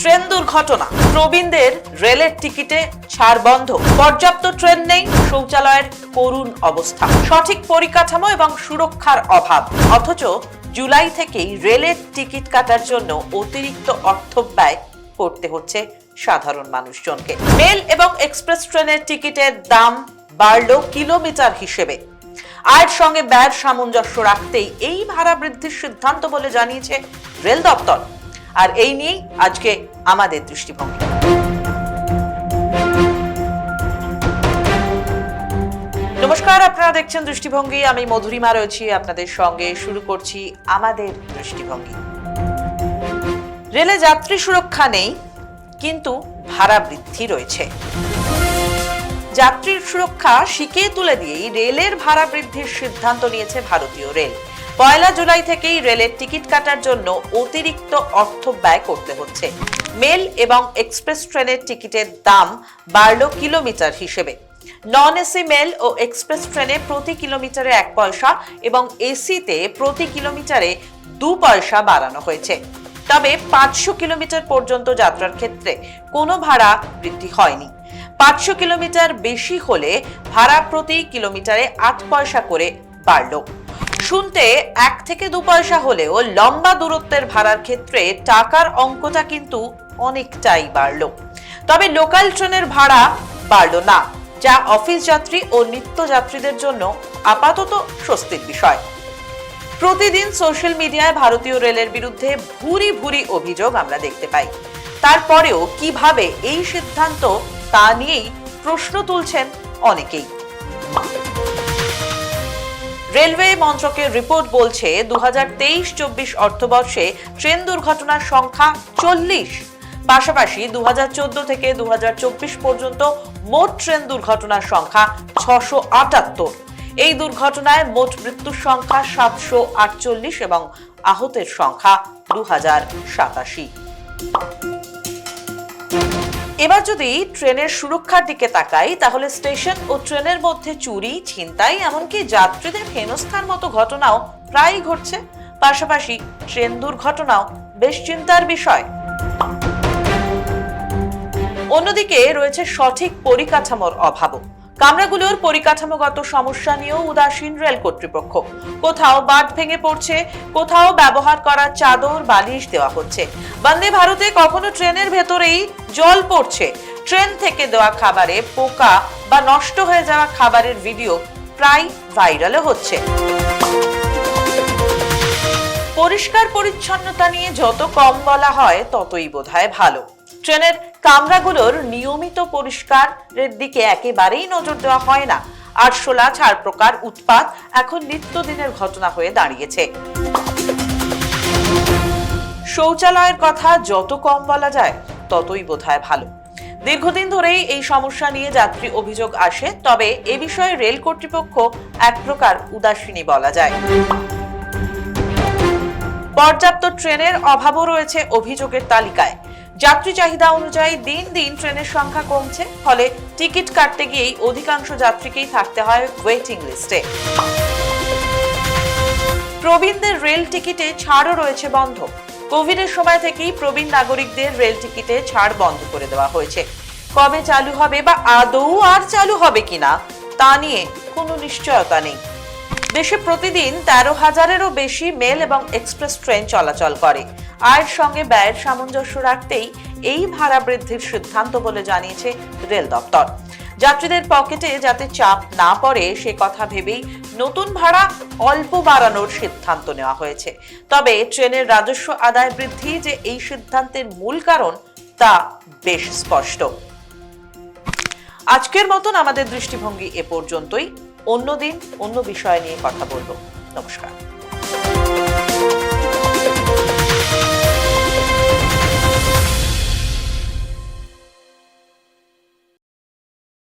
Train দুর্ঘটনা। প্রবীণদের রেলের টিকিটে ছাড় বন্ধ। পর্যাপ্ত ট্রেন নেই, শৌচালয়ের করুণ অবস্থা। সঠিক পরিকাঠামো এবং সুরক্ষার অভাব। অথচ জুলাই থেকেই রেলের টিকিট কাটার জন্য অতিরিক্ত অর্থ ব্যয় করতে হচ্ছে সাধারণ মানুষজনকে। মেল এবং এক্সপ্রেস ট্রেনের টিকিটের দাম বাড়লো কিলোমিটার হিসেবে। আয়ের সঙ্গে ব্যয়ের সামঞ্জস্য রাখতেই এই ভাড়া বৃদ্ধির সিদ্ধান্ত বলে জানিয়েছে রেল দপ্তর। আর এই নিয়েই আজকে আমাদের দৃষ্টিভঙ্গি। নমস্কার, আপনারা দেখছেন দৃষ্টিভঙ্গি। আমি মধুরিমা রয়েছি, আপনাদের সঙ্গে শুরু করছি আমাদের দৃষ্টিভঙ্গি। রেলে যাত্রী সুরক্ষা নেই, কিন্তু ভাড়া বৃদ্ধি রয়েছে। যাত্রীর সুরক্ষা শিখিয়ে তুলে দিয়েই রেলের ভাড়া বৃদ্ধির সিদ্ধান্ত নিয়েছে ভারতীয় রেল। পয়লা জুলাই থেকেই রেলের টিকিট কাটার জন্য অতিরিক্ত অর্থ ব্যয় করতে হচ্ছে। মেল এবং এক্সপ্রেস ট্রেনের টিকিটের দাম বাড়ল কিলোমিটার হিসেবে। নন এসি মেল ও এক্সপ্রেস ট্রেনে প্রতি কিলোমিটারে এক পয়সা এবং এসিতে প্রতি কিলোমিটারে দু পয়সা বাড়ানো হয়েছে। তবে পাঁচশো কিলোমিটার পর্যন্ত যাত্রার ক্ষেত্রে কোনো ভাড়া বৃদ্ধি হয়নি। পাঁচশো কিলোমিটার বেশি হলে ভাড়া প্রতি কিলোমিটারে আট পয়সা করে বাড়ল। শুনতে এক থেকে দু পয়সা হলেও লম্বা দূরত্বের ভাড়ার ক্ষেত্রে টাকার অঙ্কটা কিন্তু অনেকটাই বাড়ল। তবে লোকাল ট্রেনের ভাড়া বাড়ল না, যা অফিস যাত্রী ও নিত্য যাত্রীদের জন্য আপাতত স্বস্তির বিষয়। প্রতিদিন সোশ্যাল মিডিয়ায় ভারতীয় রেলের বিরুদ্ধে ভুরি ভুরি অভিযোগ আমরা দেখতে পাই। তারপরেও কীভাবে এই সিদ্ধান্ত তা নিয়েই প্রশ্ন তুলছেন অনেকেই। রেলওয়ে মন্ত্রকের রিপোর্ট বলছে দু হাজার তেইশ চব্বিশ অর্থবর্ষে ট্রেন দুর্ঘটনার সংখ্যা চল্লিশ। পাশাপাশি দু হাজার চোদ্দ থেকে দু হাজার চব্বিশ পর্যন্ত মোট ট্রেন দুর্ঘটনার সংখ্যা ছশো আটাত্তর। এই দুর্ঘটনায় মোট মৃত্যুর সংখ্যা সাতশো আটচল্লিশ এবং আহতের সংখ্যা দু হাজার সাতাশি। এবার যদি ট্রেনের সুরক্ষার দিকে তাকাই, তাহলে স্টেশন ও ট্রেনের মধ্যে চুরি, ছিনতাই, এমনকি যাত্রীদের হেনস্থার মতো ঘটনাও প্রায়ই ঘটছে। পাশাপাশি ট্রেন দুর্ঘটনাও বেশ চিন্তার বিষয়। অন্যদিকে রয়েছে সঠিক পরিকাঠামোর অভাবও। কামরাগুলোর পরিকাঠামোগত সমস্যা নিয়েও উদাসীন রেল কর্তৃপক্ষ। কোথাও বাঁধ ভেঙে পড়ছে, কোথাও ব্যবহার করা চাদর, বালিশ দেওয়া হচ্ছে। বন্দে ভারতে কখনো ট্রেনের ভেতরেই জল পড়ছে। ট্রেন থেকে দেওয়া খাবারে পোকা বা নষ্ট হয়ে যাওয়া খাবারের ভিডিও প্রায় ভাইরালও হচ্ছে। পরিষ্কার পরিচ্ছন্নতা নিয়ে যত কম বলা হয়, ততই বোধহয় ভালো। ট্রেনের কামরাগুলোর নিয়মিত পরিষ্কারের দিকে একেবারেই নজর দেওয়া হয় না। আরশোলা ছাড় প্রকার উৎপাত এখন নিত্যদিনের ঘটনা হয়ে দাঁড়িয়েছে। শৌচালয়ের কথা যত কম বলা যায়, ততই বোধহয় ভালো। দীর্ঘদিন ধরেই এই সমস্যা নিয়ে যাত্রী অভিযোগ আসে, তবে এ বিষয়ে রেল কর্তৃপক্ষ এক প্রকার উদাসীনী বলা যায়। পর্যাপ্ত ট্রেনের অভাবও রয়েছে অভিযোগের তালিকায়। যাত্রী চাহিদা অনুযায়ী দিন দিন ট্রেনের সংখ্যা কমছে, ফলে টিকিট কাটতে গিয়েই অধিকাংশ যাত্রীকেই থাকতে হয় ওয়েটিং লিস্টে প্রবীণদের রেল টিকিটে ছাড়ও রয়েছে বন্ধ। কোভিডের সময় থেকেই প্রবীণ নাগরিকদের রেল টিকিটে ছাড় বন্ধ করে দেওয়া হয়েছে। কবে চালু হবে বা আদৌ আর চালু হবে কিনা, তা নিয়ে কোনো নিশ্চয়তা নেই। দেশে প্রতিদিন তেরো হাজারেরও বেশি মেল এবং এক্সপ্রেস ট্রেন চলাচল করে। আয়ের সঙ্গে ব্যয়ের সামঞ্জস্য রাখতেই এই ভাড়া বৃদ্ধির সিদ্ধান্ত বলে জানিয়েছে রেল দপ্তর। যাত্রীদের পকেটে যাতে চাপ না পড়ে, সে কথা ভেবেই নতুন ভাড়া অল্প বাড়ানোর সিদ্ধান্ত নেওয়া হয়েছে। তবে ট্রেনের রাজস্ব আদায় বৃদ্ধি যে এই সিদ্ধান্তের মূল কারণ, তা বেশ স্পষ্ট। আজকের মতন আমাদের দৃষ্টিভঙ্গি এ পর্যন্তই। অন্যদিন অন্য বিষয় নিয়ে কথা বলব। নমস্কার।